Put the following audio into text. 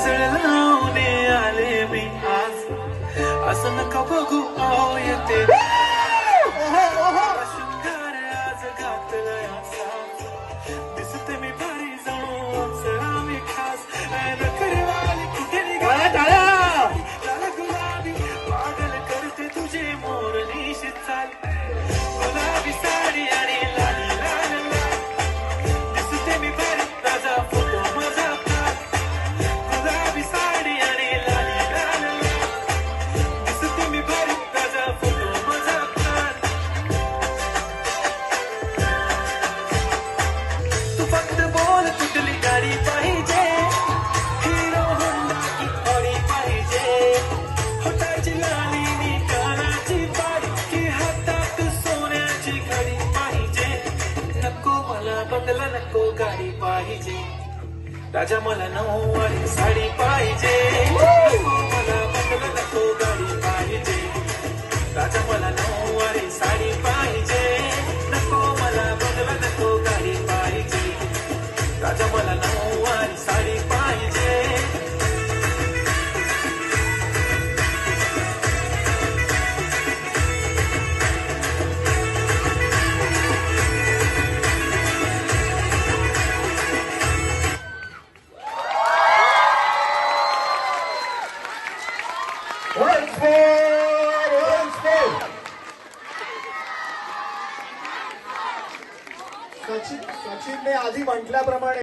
गजल लाने आ नको गाडी पाहिजे. राजा मला नऊवारी साडी पाहिजे. नको मला नको. देशपांडे आधी म्हटल्याप्रमाणे